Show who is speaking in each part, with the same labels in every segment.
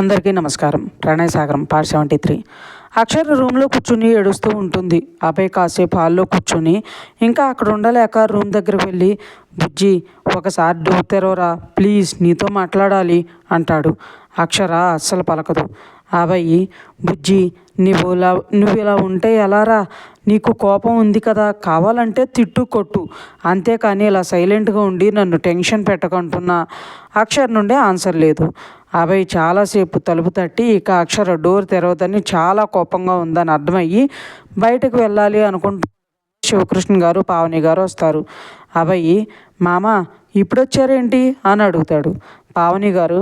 Speaker 1: అందరికీ నమస్కారం. ప్రణయ సాగరం పార్ట్ సెవెంటీ త్రీ. అక్షర రూమ్లో కూర్చుని ఏడుస్తూ ఉంటుంది. ఆపై కాసేపు హాల్లో కూర్చుని ఇంకా అక్కడ ఉండలేక రూమ్ దగ్గరికి వెళ్ళి బుజ్జి ఒకసారి డోర్ తెరవరా? ప్లీజ్ నీతో మాట్లాడాలి అంటాడు. అక్షర అస్సలు పలకదు. ఆపై బుజ్జి నువ్వు ఇలా నువ్వు ఇలా ఉంటే ఎలారా నీకు కోపం ఉంది కదా కావాలంటే తిట్టు కొట్టు. అంతేకాని ఇలా సైలెంట్గా ఉండి నన్ను టెన్షన్ పెట్టకుంటున్నా. అక్షర్ నుండి ఆన్సర్ లేదు. అభయ్ చాలాసేపు తలుపు తట్టి ఇక అక్షర డోర్ తెరవదని చాలా కోపంగా ఉందని అర్థమయ్యి బయటకు వెళ్ళాలి అనుకుంటూ శివకృష్ణ గారు పావని గారు వస్తారు. అభయ్ మామ ఇప్పుడొచ్చారేంటి అని అడుగుతాడు. పావని గారు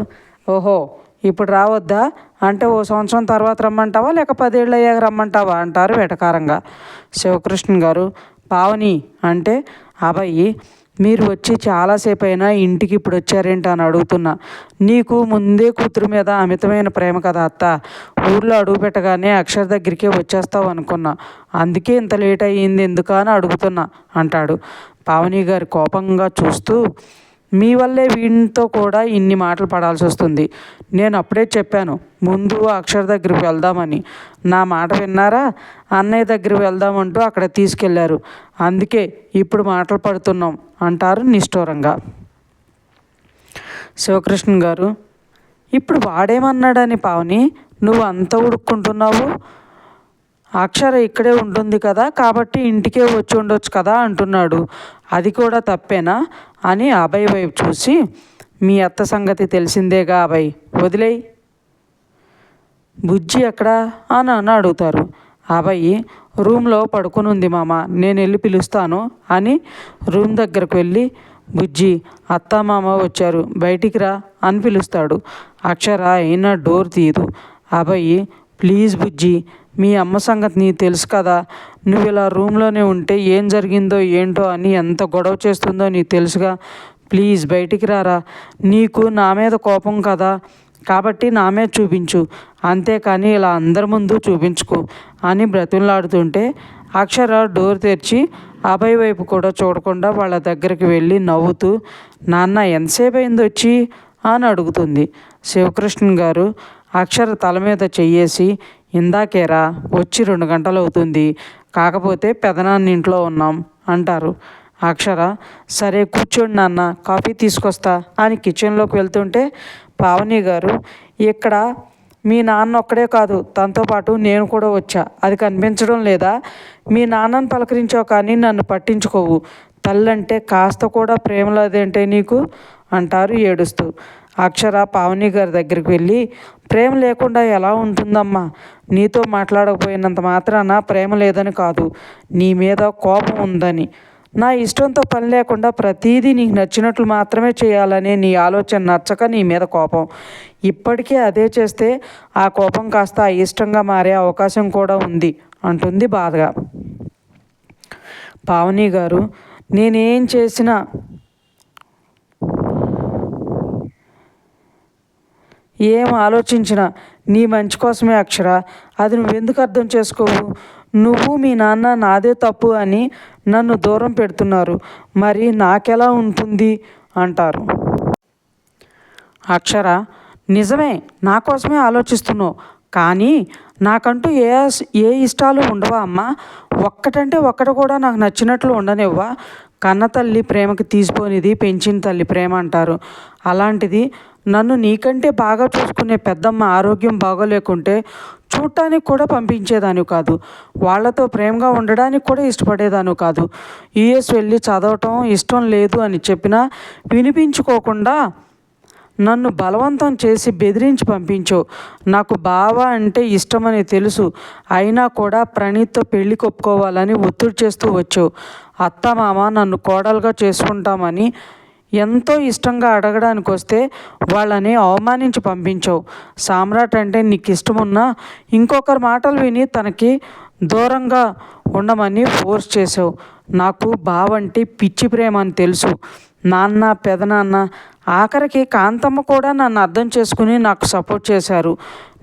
Speaker 1: ఓహో ఇప్పుడు రావద్దా? అంటే ఓ సంవత్సరం తర్వాత రమ్మంటావా? లేక పదేళ్ళు అయ్యాక రమ్మంటావా? అంటారు వెటకారంగా. శివకృష్ణ గారు పావని అంటే అబ్బాయి మీరు వచ్చి చాలాసేపు అయినా ఇంటికి ఇప్పుడు వచ్చారేంటి అని అడుగుతున్నా. నీకు ముందే కూతురు మీద అమితమైన ప్రేమ కదా అత్త. ఊర్లో అడుగు పెట్టగానే అక్షర దగ్గరికే వచ్చేస్తావు అనుకున్నా. అందుకే ఇంత లేట్ అయ్యింది ఎందుకని అని అడుగుతున్నా అంటాడు. పావని గారి కోపంగా చూస్తూ మీ వల్లే వీడితో కూడా ఇన్ని మాటలు పడాల్సి వస్తుంది. నేను అప్పుడే చెప్పాను ముందు అక్షర దగ్గరికి వెళ్దామని. నా మాట విన్నారా? అన్నయ్య దగ్గరికి వెళ్దామంటూ అక్కడ తీసుకెళ్ళారు. అందుకే ఇప్పుడు మాటలు పడుతున్నాం అంటారు నిష్ఠూరంగా. శివకృష్ణ గారు ఇప్పుడు వాడేమన్నాడని పావని నువ్వు అంత ఉడుక్కుంటున్నావు? అక్షర ఇక్కడే ఉంటుంది కదా కాబట్టి ఇంటికే వచ్చి ఉండొచ్చు కదా అంటున్నాడు. అది కూడా తప్పేనా అని అభయ్ వైపు చూసి మీ అత్త సంగతి తెలిసిందేగా అభయ్ వదిలేయి. బుజ్జి ఎక్కడా? అని అని అడుగుతారు. అభయ్ రూమ్లో పడుకుని ఉంది మామ నేను వెళ్ళి పిలుస్తాను అని రూమ్ దగ్గరకు వెళ్ళి బుజ్జి అత్త మామ వచ్చారు బయటికి రా అని పిలుస్తాడు. అక్షర అయినా డోర్ తీయదు. అభయ్ ప్లీజ్ బుజ్జి మీ అమ్మ సంగతి నీకు తెలుసు కదా. నువ్వు ఇలా రూమ్లోనే ఉంటే ఏం జరిగిందో ఏంటో అని ఎంత గొడవ చేస్తుందో నీకు తెలుసుగా. ప్లీజ్ బయటికి రారా. నీకు నా మీద కోపం కదా. కాబట్టి నా మీద చూపించు. అంతేకాని ఇలా అందరి ముందు చూపించుకో అని బ్రతులాడుతుంటే అక్షర డోర్ తెరిచి అభయ్ వైపు కూడా చూడకుండా వాళ్ళ దగ్గరికి వెళ్ళి నవ్వుతూ నాన్న ఎంతసేపు అయింది వచ్చి? అని అడుగుతుంది శివకృష్ణ గారు. అక్షర తల మీద చెయ్యేసి ఇందాకేరా వచ్చి రెండు గంటలు అవుతుంది కాకపోతే పెదనాన్న ఇంట్లో ఉన్నాం అంటారు. అక్షర సరే కూర్చోండి నాన్న కాఫీ తీసుకొస్తా అని కిచెన్లోకి వెళ్తుంటే పావని గారు ఇక్కడ మీ నాన్న ఒక్కడే కాదు తనతో పాటు నేను కూడా వచ్చా. అది కనిపించడం లేదా? మీ నాన్నను పలకరించావు కానీ నన్ను పట్టించుకోవు. తల్లంటే కాస్త కూడా ప్రేమ లేదేంటే నీకు? అంటారు ఏడుస్తూ. అక్షర పావని గారి దగ్గరికి వెళ్ళి ప్రేమ లేకుండా ఎలా ఉంటుందమ్మా? నీతో మాట్లాడకపోయినంత మాత్రాన ప్రేమ లేదని కాదు నీ మీద కోపం ఉందని. నా ఇష్టంతో పని లేకుండా ప్రతీదీ నీకు నచ్చినట్లు మాత్రమే చేయాలనే నీ ఆలోచన నచ్చక నీ మీద కోపం. ఇప్పటికే అదే చేస్తే ఆ కోపం కాస్త ఇష్టంగా మారే అవకాశం కూడా ఉంది అంటుంది బాధగా. పావని గారు నేనేం చేసినా ఏం ఆలోచించినా నీ మంచి కోసమే అక్షర. అది నువ్వెందుకు అర్థం చేసుకోవు? నువ్వు మీ నాన్న నాదే తప్పు అని నన్ను దూరం పెడుతున్నారు. మరి నాకెలా ఉంటుంది? అంటారు. అక్షర నిజమే నా కోసమే ఆలోచిస్తున్నావు. కానీ నాకంటూ ఏ ఏ ఇష్టాలు ఉండవా అమ్మా? ఒక్కటంటే ఒక్కటి కూడా నాకు నచ్చినట్లు ఉండనివ్వా? కన్న తల్లి ప్రేమకి తీసిపోనిది పెంచిన తల్లి ప్రేమ అంటారు. అలాంటిది నన్ను నీకంటే బాగా చూసుకునే పెద్దమ్మ ఆరోగ్యం బాగోలేకుంటే చూడటానికి కూడా పంపించేదాని కాదు. వాళ్ళతో ప్రేమగా ఉండడానికి కూడా ఇష్టపడేదాను కాదు. యుఎస్ వెళ్ళి చదవటం ఇష్టం లేదు అని చెప్పినా వినిపించుకోకుండా నన్ను బలవంతం చేసి బెదిరించి పంపించు. నాకు బావ అంటే ఇష్టమని తెలుసు. అయినా కూడా ప్రణీత్తో పెళ్ళి కొప్పుకోవాలని ఒత్తిడి చేస్తూ వచ్చావు అత్తమామ నన్ను కోడలుగా చేసుకుంటామని ఎంతో ఇష్టంగా అడగడానికి వస్తే వాళ్ళని అవమానించి పంపించావు. సామ్రాట్ అంటే నీకు ఇష్టమున్నా ఇంకొకరి మాటలు విని తనకి దూరంగా ఉండమని ఫోర్స్ చేసావు. నాకు బావంటి పిచ్చి ప్రేమ అని తెలుసు. నాన్న పెదనాన్న ఆఖరికి కాంతమ్మ కూడా నన్ను అర్థం చేసుకుని నాకు సపోర్ట్ చేశారు.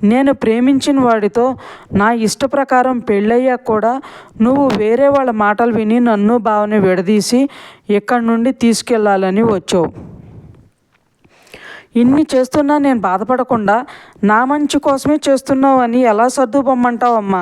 Speaker 1: నేను ప్రేమించిన వాడితో నా ఇష్ట ప్రకారం పెళ్ళయ్యాక కూడా నువ్వు వేరే వాళ్ళ మాటలు విని నన్ను బావని విడదీసి ఇక్కడి నుండి తీసుకెళ్ళాలని వచ్చావు. ఇన్ని చేస్తున్నా నేను బాధపడకుండా నా మంచి కోసమే చేస్తున్నావు అని ఎలా సర్దుపోమ్మంటావు అమ్మా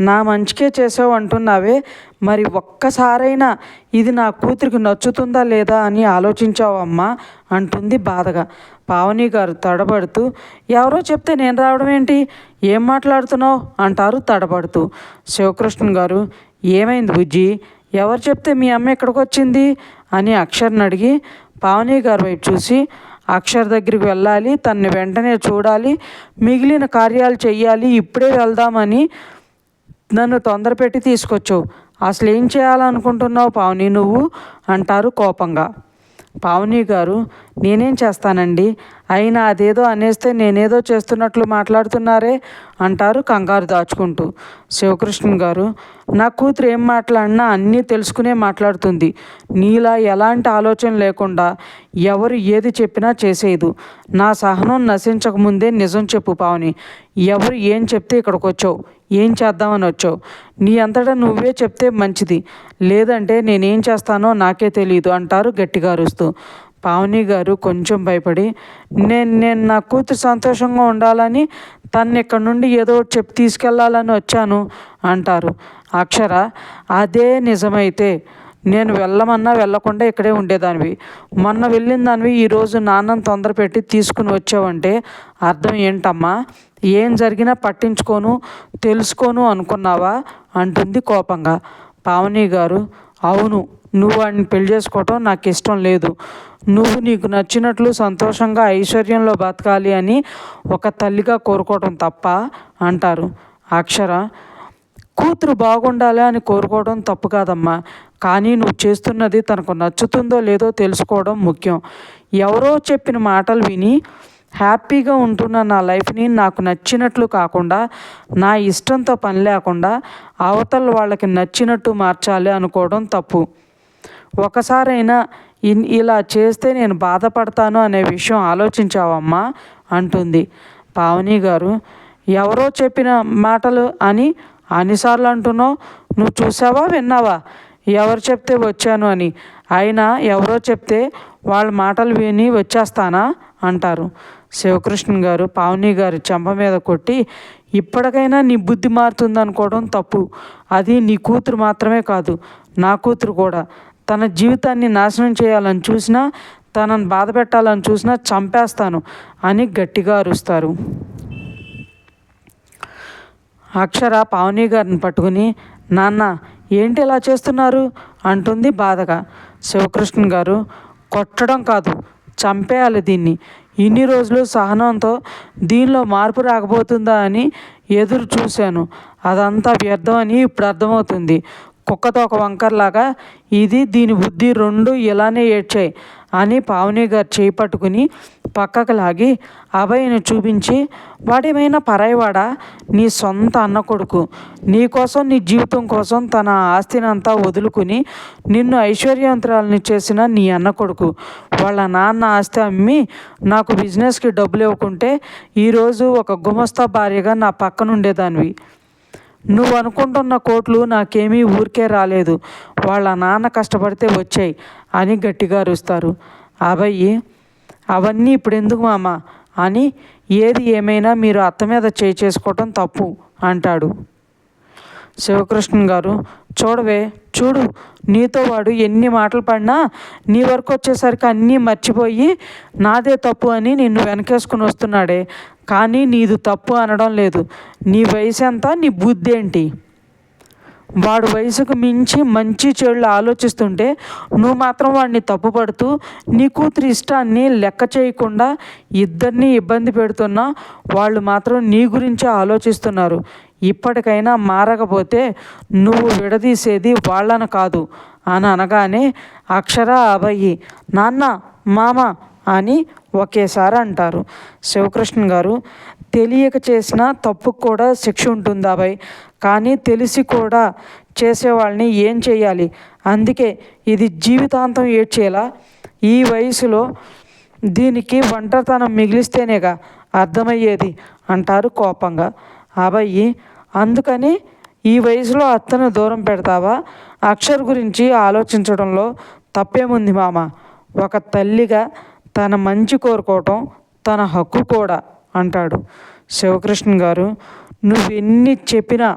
Speaker 1: నా మంచికే చేసావు అంటున్నావే. మరి ఒక్కసారైనా ఇది నా కూతురికి నచ్చుతుందా లేదా అని ఆలోచించావు అమ్మా అంటుంది బాధగా. పావని గారు తడబడుతూ ఎవరో చెప్తే నేను రావడం ఏంటి? ఏం మాట్లాడుతున్నావు? అంటారు తడబడుతూ. శివకృష్ణ గారు ఏమైంది బుజ్జి? ఎవరు చెప్తే మీ అమ్మ ఎక్కడికి వచ్చింది అని అక్షర్ని అడిగి పావని గారి వైపు చూసి అక్షర్ దగ్గరికి వెళ్ళాలి తన్ని వెంటనే చూడాలి మిగిలిన కార్యాలు చెయ్యాలి ఇప్పుడే వెళ్దామని నన్ను తొందర పెట్టి తీసుకొచ్చావు అసలు ఏం చేయాలనుకుంటున్నావు పావని నువ్వు? అంటారు కోపంగా. పావని గారు నేనేం చేస్తానండి? అయినా అదేదో అనేస్తే నేనేదో చేస్తున్నట్లు మాట్లాడుతున్నారే అంటారు కంగారు దాచుకుంటూ. శివకృష్ణ గారు నా కూతురు ఏం మాట్లాడినా అన్నీ తెలుసుకునే మాట్లాడుతుంది. నీలా ఎలాంటి ఆలోచన లేకుండా ఎవరు ఏది చెప్పినా చేసేయదు. నా సహనం నశించకముందే నిజం చెప్పు పావని. ఎవరు ఏం చెప్తే ఇక్కడికి వచ్చావు ఏం చేద్దామని వచ్చావు? నీ అంతటా నువ్వే చెప్తే మంచిది. లేదంటే నేనేం చేస్తానో నాకే తెలియదు అంటారు గట్టిగా అరుస్తూ. పావని గారు కొంచెం భయపడి నేను నేను నా కూతురు సంతోషంగా ఉండాలని తను ఇక్కడ నుండి ఏదో ఒకటి చెప్పి తీసుకెళ్ళాలని వచ్చాను అంటారు. అక్షర అదే నిజమైతే నేను వెళ్ళమన్నా వెళ్ళకుండా ఇక్కడే ఉండేదానివి. మొన్న వెళ్ళిన దానివి ఈరోజు నాన్నను తొందర పెట్టి తీసుకుని వచ్చావంటే అర్థం ఏంటమ్మా? ఏం జరిగినా పట్టించుకోను తెలుసుకోను అనుకున్నావా? అంటుంది కోపంగా. పావని గారు అవును నువ్వు వాడిని పెళ్ళి చేసుకోవటం నాకు ఇష్టం లేదు. నువ్వు నీకు నచ్చినట్లు సంతోషంగా ఐశ్వర్యంలో బతకాలి అని ఒక తల్లిగా కోరుకోవటం తప్ప అంటారు. అక్షర కూతురు బాగుండాలి అని కోరుకోవడం తప్పు కాదమ్మా. కానీ నువ్వు చేస్తున్నది తనకు నచ్చుతుందో లేదో తెలుసుకోవడం ముఖ్యం. ఎవరో చెప్పిన మాటలు విని హ్యాపీగా ఉంటున్న నా లైఫ్ని నాకు నచ్చినట్లు కాకుండా నా ఇష్టంతో పని లేకుండా అవతల వాళ్ళకి నచ్చినట్టు మార్చాలి అనుకోవడం తప్పు. ఒకసారైనా ఇన్ ఇలా చేస్తే నేను బాధపడతాను అనే విషయం ఆలోచించావమ్మా అంటుంది. పావని గారు ఎవరో చెప్పిన మాటలు అని అన్నిసార్లు అంటున్నావు? నువ్వు చూసావా విన్నావా? ఎవరు చెప్తే వచ్చాను అని. అయినా ఎవరో చెప్తే వాళ్ళ మాటలు విని వచ్చేస్తానా అంటారు. శివకృష్ణ గారు పావని గారు చెంప మీద కొట్టి ఇప్పటికైనా నీ బుద్ధి మారుతుంది అనుకోవడం తప్పు. అది నీ కూతురు మాత్రమే కాదు నా కూతురు కూడా. తన జీవితాన్ని నాశనం చేయాలని చూసినా తనను బాధ పెట్టాలని చూసినా చంపేస్తాను అని గట్టిగా అరుస్తారు. అక్షర పావని గారిని పట్టుకుని నాన్న ఏంటి ఇలా చేస్తున్నారు? అంటుంది బాధగా. శివకృష్ణ గారు కొట్టడం కాదు చంపేయాలి దీన్ని. ఇన్ని రోజులు సహనంతో దీనిలో మార్పు రాకపోతుందా అని ఎదురు చూశాను. అదంతా వ్యర్థం అని ఇప్పుడు అర్థమవుతుంది. కుక్కతో ఒక వంకర్లాగా ఇది దీని బుద్ధి రెండు ఇలానే ఏడ్చాయి అని పావని గారు చేపట్టుకుని పక్కకు లాగి అభయ్ని చూపించి వాడేమైనా పరాయివాడా? నీ సొంత అన్న కొడుకు. నీ కోసం నీ జీవితం కోసం తన ఆస్తిని అంతా వదులుకుని నిన్ను ఐశ్వర్యవంతురాలని చేసిన నీ అన్న కొడుకు. వాళ్ళ నాన్న ఆస్తి అమ్మి నాకు బిజినెస్కి డబ్బులు ఇవ్వకుంటే ఈరోజు ఒక గుమస్తా భార్యగా నా పక్కనుండేదానివి. నువ్వు అనుకుంటున్న కోట్లు నాకేమీ ఊరికే రాలేదు. వాళ్ళ నాన్న కష్టపడితే వచ్చాయి అని గట్టిగా అరుస్తారు. అబ్బాయి అవన్నీ ఇప్పుడు ఎందుకు మామ? అని ఏది ఏమైనా మీరు అత్త మీద చేయి చేసుకోవటం తప్పు అంటాడు. శివకృష్ణ గారు చూడవే చూడు నీతో వాడు ఎన్ని మాటలు పడినా నీ వరకు వచ్చేసరికి అన్నీ మర్చిపోయి నాదే తప్పు అని నిన్ను వెనకేసుకుని వస్తున్నాడే. కానీ నీది తప్పు అనడం లేదు. నీ వయసు ఎంత? నీ బుద్ధి ఏంటి? వాడు వయసుకు మించి మంచి చెడులు ఆలోచిస్తుంటే నువ్వు మాత్రం వాడిని తప్పుపడుతూ నీ కూతురి ఇష్టాన్ని లెక్క చేయకుండా ఇద్దరిని ఇబ్బంది పెడుతున్నా వాళ్ళు మాత్రం నీ గురించే ఆలోచిస్తున్నారు. ఇప్పటికైనా మారకపోతే నువ్వు విడదీసేది వాళ్ళను కాదు. అని అనగానే అక్షర అభయి నాన్న మామ అని ఒకేసారి అంటారు. శివకృష్ణ గారు తెలియక చేసిన తప్పుకు కూడా శిక్ష ఉంటుంది అభయ్. కానీ తెలిసి కూడా చేసేవాళ్ళని ఏం చేయాలి? అందుకే ఇది జీవితాంతం ఏడ్చేలా? ఈ వయసులో దీనికి ఒంటరితనం మిగిలిస్తేనేగా అర్థమయ్యేది? అంటారు కోపంగా. అబ్బాయి అందుకని ఈ వయసులో అత్తను దూరం పెడతావా? అక్షర్ గురించి ఆలోచించడంలో తప్పేముంది మామ? ఒక తల్లిగా తన మంచి కోరుకోవటం తన హక్కు కూడా అంటాడు శివకృష్ణ గారు. నువ్వెన్ని చెప్పినా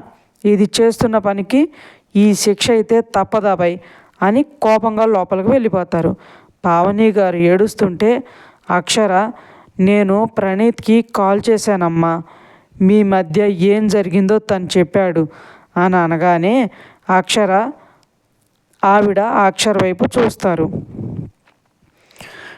Speaker 1: ఇది చేస్తున్న పనికి ఈ శిక్ష అయితే తప్పదాబాయ్ అని కోపంగా లోపలికి వెళ్ళిపోతారు. పావని గారు ఏడుస్తుంటే అక్షర నేను ప్రణీత్కి కాల్ చేశానమ్మా. మీ మధ్య ఏం జరిగిందో తను చెప్పాడు అని అనగానే అక్షర ఆవిడ అక్షర వైపు చూస్తారు.